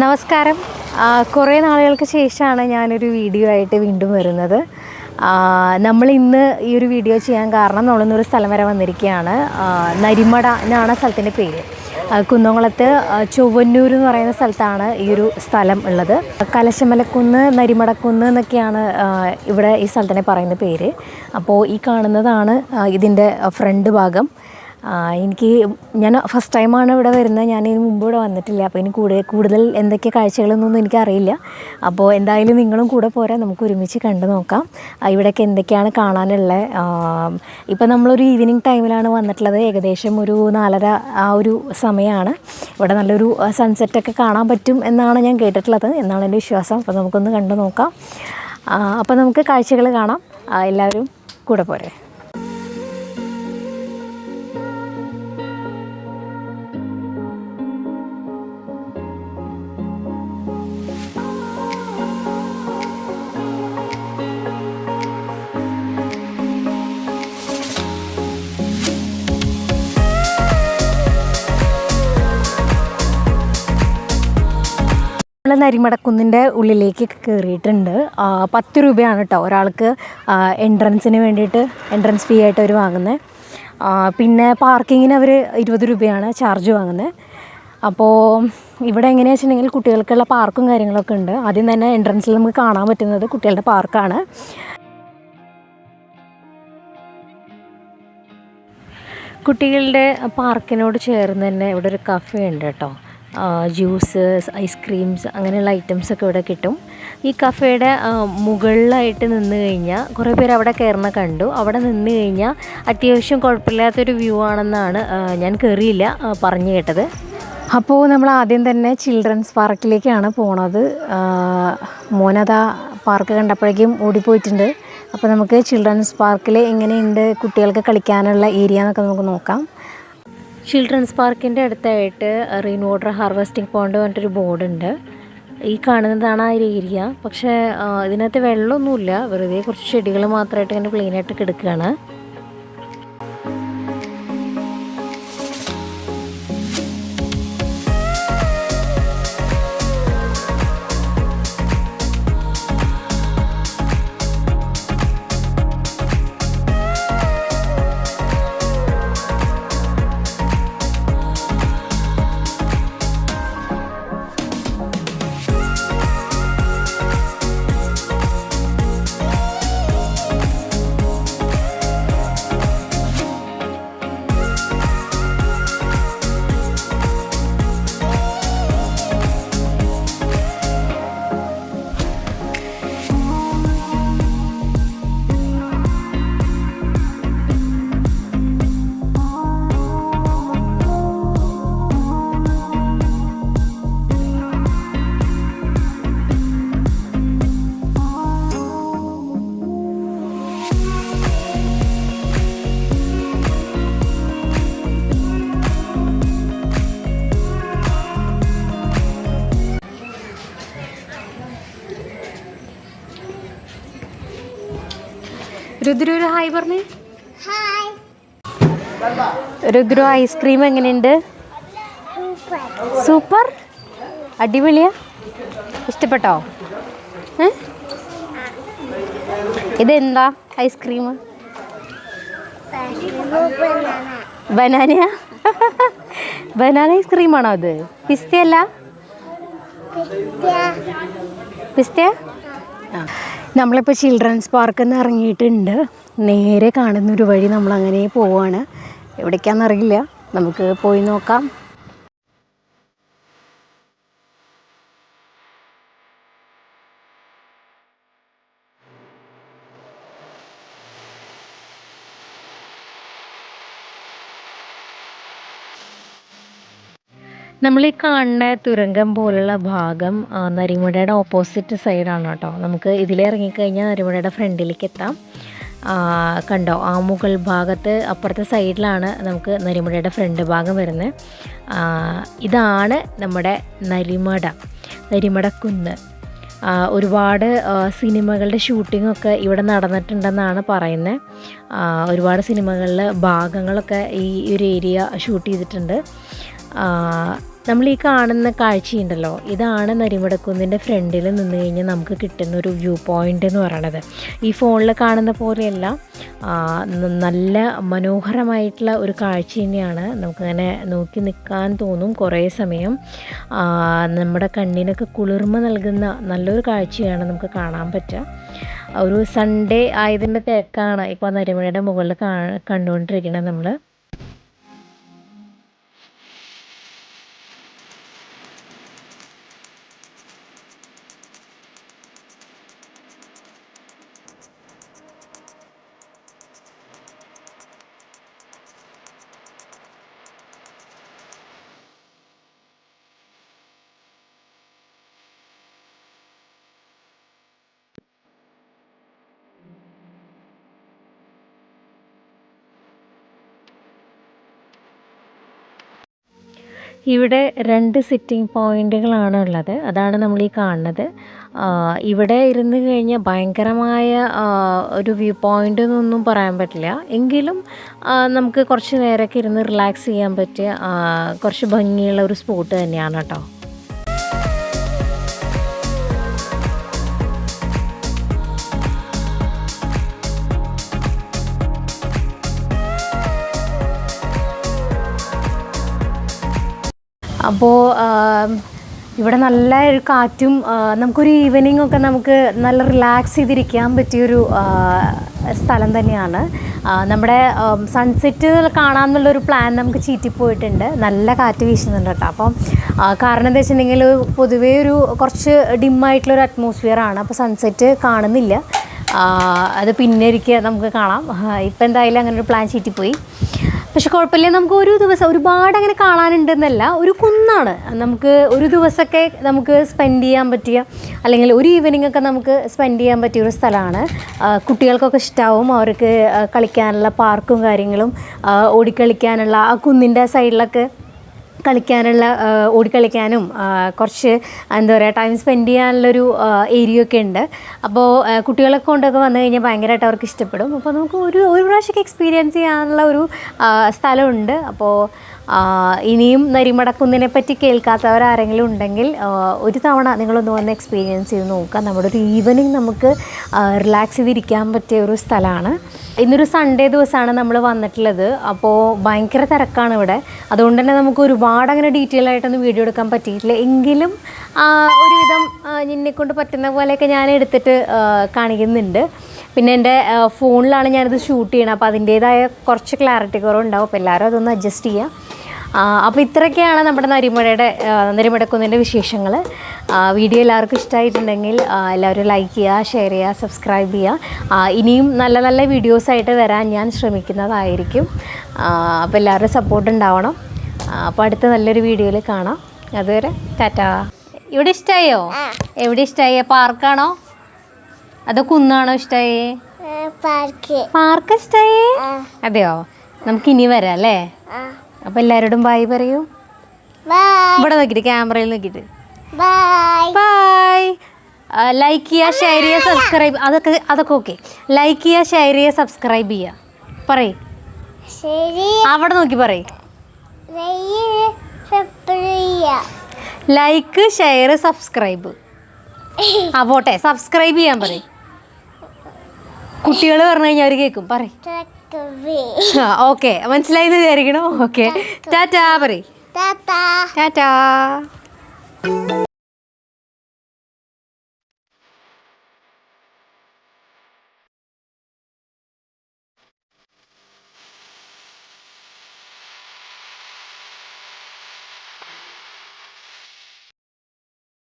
നമസ്കാരം. കുറേ നാളുകൾക്ക് ശേഷമാണ് ഞാനൊരു വീഡിയോ ആയിട്ട് വീണ്ടും വരുന്നത്. നമ്മൾ ഇന്ന് ഈ ഒരു വീഡിയോ ചെയ്യാൻ കാരണം നമ്മളിന്നൊരു സ്ഥലം വരെ വന്നിരിക്കുകയാണ്. നരിമട എന്നാണ് സ്ഥലത്തിന്റെ പേര്. കുന്നംകുളത്ത് ചൊവ്വന്നൂർ എന്ന് പറയുന്ന സ്ഥലത്താണ് ഈ ഒരു സ്ഥലം ഉള്ളത്. കലശമലക്കുന്ന് നരിമടക്കുന്ന് എന്നൊക്കെയാണ് ഇവിടെ ഈ സ്ഥലത്തിനെ പറയുന്ന പേര്. അപ്പോൾ ഈ കാണുന്നതാണ് ഇതിന്റെ ഫ്രണ്ട് ഭാഗം. എനിക്ക് ഞാൻ ഫസ്റ്റ് ടൈമാണ് ഇവിടെ വരുന്നത്. ഞാൻ ഇതിന് മുമ്പ് ഇവിടെ വന്നിട്ടില്ല. അപ്പോൾ ഇനി കൂടുതൽ കൂടുതൽ എന്തൊക്കെ കാഴ്ചകളെന്നൊന്നും എനിക്കറിയില്ല അപ്പോൾ എന്തായാലും നിങ്ങളും കൂടെ പോരാ. നമുക്ക് ഒരുമിച്ച് കണ്ടു നോക്കാം. ഇവിടെയൊക്കെ എന്തൊക്കെയാണ് കാണാനുള്ളത് ഇപ്പോൾ നമ്മളൊരു ഈവനിങ് ടൈമിലാണ് വന്നിട്ടുള്ളത്. ഏകദേശം ഒരു നാലര ആ ഒരു സമയമാണ് ഇവിടെ നല്ലൊരു സൺസെറ്റൊക്കെ കാണാൻ പറ്റും എന്നാണ് ഞാൻ കേട്ടിട്ടുള്ളത്. എന്നാണ് എന്റെ വിശ്വാസം. അപ്പോൾ നമുക്കൊന്ന് കണ്ടു നോക്കാം. അപ്പോൾ നമുക്ക് കാഴ്ചകൾ കാണാം. എല്ലാവരും കൂടെ പോരെ. നരിമടക്കുന്നിന്റെ ഉള്ളിലേക്ക് കയറിയിട്ടുണ്ട്. പത്ത് രൂപയാണ് കേട്ടോ ഒരാൾക്ക് എൻട്രൻസിന് വേണ്ടിയിട്ട് എൻട്രൻസ് ഫീ ആയിട്ട് അവർ വാങ്ങുന്നത് പിന്നെ പാർക്കിങ്ങിന് അവർ ഇരുപത് രൂപയാണ് ചാർജ് വാങ്ങുന്നത് അപ്പോൾ ഇവിടെ എങ്ങനെയാണെന്ന് വെച്ചിട്ടുണ്ടെങ്കിൽ കുട്ടികൾക്കുള്ള പാർക്കും കാര്യങ്ങളൊക്കെ ഉണ്ട്. ആദ്യം തന്നെ എൻട്രൻസിൽ നമുക്ക് കാണാൻ പറ്റുന്നത് കുട്ടികളുടെ പാർക്കാണ് കുട്ടികളുടെ പാർക്കിനോട് ചേർന്ന് തന്നെ ഇവിടെ ഒരു കഫേ ഉണ്ട് കേട്ടോ ജ്യൂസ് ഐസ്ക്രീംസ് അങ്ങനെയുള്ള ഐറ്റംസ് ഒക്കെ ഇവിടെ കിട്ടും. ഈ കഫേയുടെ മുകളിലായിട്ട് നിന്ന് കഴിഞ്ഞാൽ കുറേ പേര് അവിടെ കയറുന്ന കണ്ടു. അവിടെ നിന്ന് കഴിഞ്ഞാൽ അത്യാവശ്യം കുഴപ്പമില്ലാത്തൊരു വ്യൂ ആണെന്നാണ് ഞാൻ കയറിയില്ല പറഞ്ഞു കേട്ടത്. അപ്പോൾ നമ്മൾ ആദ്യം തന്നെ ചിൽഡ്രൻസ് പാർക്കിലേക്കാണ് പോണത്. മോനതാ പാർക്ക് കണ്ടപ്പോഴേക്കും ഓടിപ്പോയിട്ടുണ്ട്. അപ്പോൾ നമുക്ക് ചിൽഡ്രൻസ് പാർക്കിൽ എങ്ങനെയുണ്ട് കുട്ടികൾക്ക് കളിക്കാനുള്ള ഏരിയ എന്നൊക്കെ നമുക്ക് നോക്കാം. ചിൽഡ്രൻസ് പാർക്കിന്റെ അടുത്തായിട്ട് റെയിൻ വാട്ടർ ഹാർവെസ്റ്റിംഗ് പോണ്ട് പറഞ്ഞിട്ടൊരു ബോർഡുണ്ട്. ഈ കാണുന്നതാണ് ആ ഒരു ഏരിയ. പക്ഷേ ഇതിനകത്ത് വെള്ളമൊന്നുമില്ല. വെറുതെ കുറച്ച് ചെടികൾ മാത്രമായിട്ട് ഇങ്ങനെ പ്ലെയിനായിട്ട് കിടക്കുകയാണ്. രുദ്ര ഒരു ഹായ് പറഞ്ഞേ. രുദ്ര ഐസ്ക്രീം എങ്ങനെയുണ്ട്? സൂപ്പർ. അടിപൊളിയാ? ഇഷ്ടപ്പെട്ടോ? ഇതെന്താ ഐസ്ക്രീം? ബനാന ബനാന ഐസ്ക്രീമാണോ അത്? പിസ്തയല്ല? പിസ്ത. ആ. നമ്മളിപ്പോൾ ചിൽഡ്രൻസ് പാർക്കിൽ നിന്ന് ഇറങ്ങിയിട്ടുണ്ട്. നേരെ കാണുന്നൊരു വഴി നമ്മളങ്ങനെ പോവാണ്. എവിടേക്കാണെന്നറിയില്ല നമുക്ക് പോയി നോക്കാം. നമ്മൾ ഈ കാണുന്ന തുരങ്കം പോലുള്ള ഭാഗം നരിമുടയുടെ ഓപ്പോസിറ്റ് സൈഡാണ് കേട്ടോ. നമുക്ക് ഇതിലിറങ്ങിക്കഴിഞ്ഞാൽ നരിമുടയുടെ ഫ്രണ്ടിലേക്ക് എത്താം. കണ്ടോ? ആ മുകൾ ഭാഗത്ത് അപ്പുറത്തെ സൈഡിലാണ് നമുക്ക് നരിമുടയുടെ ഫ്രണ്ട് ഭാഗം വരുന്നത്. ഇതാണ് നമ്മുടെ നരിമട നരിമടക്കുന്ന് ഒരുപാട് സിനിമകളുടെ സിനിമകളുടെ ഷൂട്ടിങ്ങൊക്കെ ഇവിടെ നടന്നിട്ടുണ്ടെന്നാണ് പറയുന്നത്. ഒരുപാട് സിനിമകളിൽ ഭാഗങ്ങളൊക്കെ ഈ ഒരു ഏരിയ ഷൂട്ട് ചെയ്തിട്ടുണ്ട്. നമ്മൾ ഈ കാണുന്ന കാഴ്ചയുണ്ടല്ലോ. ഇതാണ് നരിമടക്കുന്നിന്റെ ഫ്രണ്ടിൽ നിന്ന് കഴിഞ്ഞാൽ നമുക്ക് കിട്ടുന്ന ഒരു വ്യൂ പോയിന്റ് എന്ന് പറയണത്. ഈ ഫോണിൽ കാണുന്ന പോലെയല്ല നല്ല മനോഹരമായിട്ടുള്ള ഒരു കാഴ്ച തന്നെയാണ്. നമുക്കങ്ങനെ നോക്കി നിൽക്കാൻ തോന്നും കുറേ സമയം. നമ്മുടെ കണ്ണിനൊക്കെ കുളിർമ നൽകുന്ന നല്ലൊരു കാഴ്ചയാണ് നമുക്ക് കാണാൻ പറ്റുക. ഒരു സൺഡേ ആയതിന്റെ തിരക്കാണ് ഇപ്പോൾ നരിമണയുടെ മുകളിൽ കാ കണ്ടുകൊണ്ടിരിക്കുന്നത് നമ്മൾ ഇവിടെ രണ്ട് സിറ്റിംഗ് പോയിന്റുകളാണ് ഉള്ളത് അതാണ് നമ്മൾ ഈ കാണുന്നത്. ഇവിടെ ഇരുന്ന് കഴിഞ്ഞാൽ ഭയങ്കരമായ ഒരു വ്യൂ പോയിന്റ് എന്നൊന്നും പറയാൻ പറ്റില്ല. എങ്കിലും നമുക്ക് കുറച്ച് നേരമൊക്കെ ഇരുന്ന് റിലാക്സ് ചെയ്യാൻ പറ്റിയ കുറച്ച് ഭംഗിയുള്ള ഒരു സ്പോട്ട് തന്നെയാണ് കേട്ടോ. അപ്പോൾ ഇവിടെ നല്ല ഒരു കാറ്റും നമുക്കൊരു ഈവനിങ് ഒക്കെ നമുക്ക് നല്ല റിലാക്സ് ചെയ്തിരിക്കാൻ പറ്റിയൊരു സ്ഥലം തന്നെയാണ്. നമ്മുടെ സൺസെറ്റ് കാണാമെന്നുള്ളൊരു പ്ലാൻ നമുക്ക് ചീറ്റിപ്പോയിട്ടുണ്ട് നല്ല കാറ്റ് വീശുന്നുണ്ട് കേട്ടോ. അപ്പം കാരണം എന്താ വെച്ചിട്ടുണ്ടെങ്കിൽ പൊതുവേ ഒരു കുറച്ച് ഡിമ്മായിട്ടുള്ളൊരു അറ്റ്മോസ്ഫിയർ ആണ്. അപ്പോൾ സൺസെറ്റ് കാണുന്നില്ല. അത് പിന്നെ ഇരിക്കുക നമുക്ക് കാണാം. ഇപ്പം എന്തായാലും അങ്ങനെ ഒരു പ്ലാൻ ചീറ്റിപ്പോയി. പക്ഷെ കുഴപ്പമില്ല. നമുക്ക് ഒരു ദിവസം ഒരുപാട് അങ്ങനെ കാണാനുണ്ടെന്നല്ല ഒരു കുന്നാണ്. നമുക്ക് ഒരു ദിവസമൊക്കെ നമുക്ക് സ്പെൻഡ് ചെയ്യാൻ പറ്റിയ അല്ലെങ്കിൽ ഒരു ഈവനിങ് ഒക്കെ നമുക്ക് സ്പെൻഡ് ചെയ്യാൻ പറ്റിയ ഒരു സ്ഥലമാണ്. കുട്ടികൾക്കൊക്കെ ഇഷ്ടമാവും അവർക്ക് കളിക്കാനുള്ള പാർക്കും കാര്യങ്ങളും ഓടിക്കളിക്കാനുള്ള ആ കുന്നിന്റെ സൈഡിലൊക്കെ കളിക്കാനുള്ള ഓടിക്കളിക്കാനും കുറച്ച് എന്താ പറയുക ടൈം സ്പെൻഡ് ചെയ്യാനുള്ളൊരു ഏരിയ ഒക്കെ ഉണ്ട്. അപ്പോൾ കുട്ടികളൊക്കെ കൊണ്ടൊക്കെ വന്നു കഴിഞ്ഞാൽ ഭയങ്കരമായിട്ട് അവർക്ക് ഇഷ്ടപ്പെടും. അപ്പോൾ നമുക്ക് ഒരു ഒരു പ്രാവശ്യമൊക്കെ എക്സ്പീരിയൻസ് ചെയ്യാനുള്ള ഒരു സ്ഥലമുണ്ട്. അപ്പോൾ ഇനിയും നരിമടക്കുന്നിനെ പറ്റി കേൾക്കാത്തവർ ആരെങ്കിലും ഉണ്ടെങ്കിൽ ഒരു തവണ നിങ്ങളൊന്ന് വന്ന് എക്സ്പീരിയൻസ് ചെയ്ത് നോക്കുക. നമ്മുടെ ഒരു ഈവനിങ് നമുക്ക് റിലാക്സ് ചെയ്തിരിക്കാൻ പറ്റിയ ഒരു സ്ഥലമാണ്. ഇന്നൊരു സൺഡേ ദിവസമാണ് നമ്മൾ വന്നിട്ടുള്ളത്. അപ്പോൾ ഭയങ്കര തിരക്കാണ് ഇവിടെ. അതുകൊണ്ട് തന്നെ നമുക്ക് ഒരുപാട് അങ്ങനെ ഡീറ്റെയിൽ ആയിട്ടൊന്നും വീഡിയോ എടുക്കാൻ പറ്റിയിട്ടില്ല. എങ്കിലും ഒരുവിധം നിന്നെക്കൊണ്ട് കൊണ്ട് പറ്റുന്ന പോലെയൊക്കെ ഞാൻ എടുത്തിട്ട് കാണിക്കുന്നുണ്ട്. പിന്നെ എന്റെ ഫോണിലാണ് ഞാനിത് ഷൂട്ട് ചെയ്യണത്. അപ്പോൾ അതിന്റേതായ കുറച്ച് ക്ലാരിറ്റി കുറവുണ്ടാവും. അപ്പോൾ എല്ലാവരും അതൊന്ന് അഡ്ജസ്റ്റ് ചെയ്യുക അപ്പോൾ ഇത്രയൊക്കെയാണ് നമ്മുടെ നരിമഴയുടെ നരിമുടക്കുന്നതിന്റെ നരിമടക്കുന്നിന്റെ വിശേഷങ്ങൾ വീഡിയോ എല്ലാവർക്കും ഇഷ്ടമായിട്ടുണ്ടെങ്കിൽ എല്ലാവരും ലൈക്ക് ചെയ്യുക ഷെയർ ചെയ്യുക സബ്സ്ക്രൈബ് ചെയ്യുക. ഇനിയും നല്ല നല്ല വീഡിയോസായിട്ട് വരാൻ ഞാൻ ശ്രമിക്കുന്നതായിരിക്കും. അപ്പോൾ എല്ലാവരുടെ സപ്പോർട്ട് ഉണ്ടാവണം. അപ്പോൾ അടുത്ത നല്ലൊരു വീഡിയോയിൽ കാണാം. അതുവരെ ടാറ്റാ. ഇവിടെ ഇഷ്ടമായോ എവിടെ ഇഷ്ടമായി പാർക്കാണോ? അതോ കുന്നാണോ ഇഷ്ടമായി പാർക്ക്. പാർക്ക് ഇഷ്ടമായി അതെയോ? നമുക്ക് ഇനി വരാം അല്ലേ? അപ്പോൾ എല്ലാവരോടും ബായ് പറയൂ. ഇവിടെ നോക്കിയിട്ട് ക്യാമറയിൽ നോക്കിട്ട്. ബൈ ബായ് ലൈക്ക് ചെയ്യുക ഷെയർ ചെയ്യുക സബ്സ്ക്രൈബ് അതൊക്കെ അതൊക്കെ ഓക്കെ ലൈക്ക് ചെയ്യുക ഷെയർ ചെയ്യുക സബ്സ്ക്രൈബ് ചെയ്യുക. പറയ്. അവിടെ നോക്കി പറയ്. ലൈക്ക് ഷെയർ സബ്സ്ക്രൈബ് ആ പോട്ടെ സബ്സ്ക്രൈബ് ചെയ്യാൻ പറയും. കുട്ടികൾ പറഞ്ഞു കഴിഞ്ഞാൽ അവർ കേൾക്കും പറയ്. ഓക്കെ. മനസ്സിലായെന്ന് വിചാരിക്കണോ? ഓക്കെ. ടാറ്റാ പറയ്. ടാറ്റാ. ടാറ്റാ.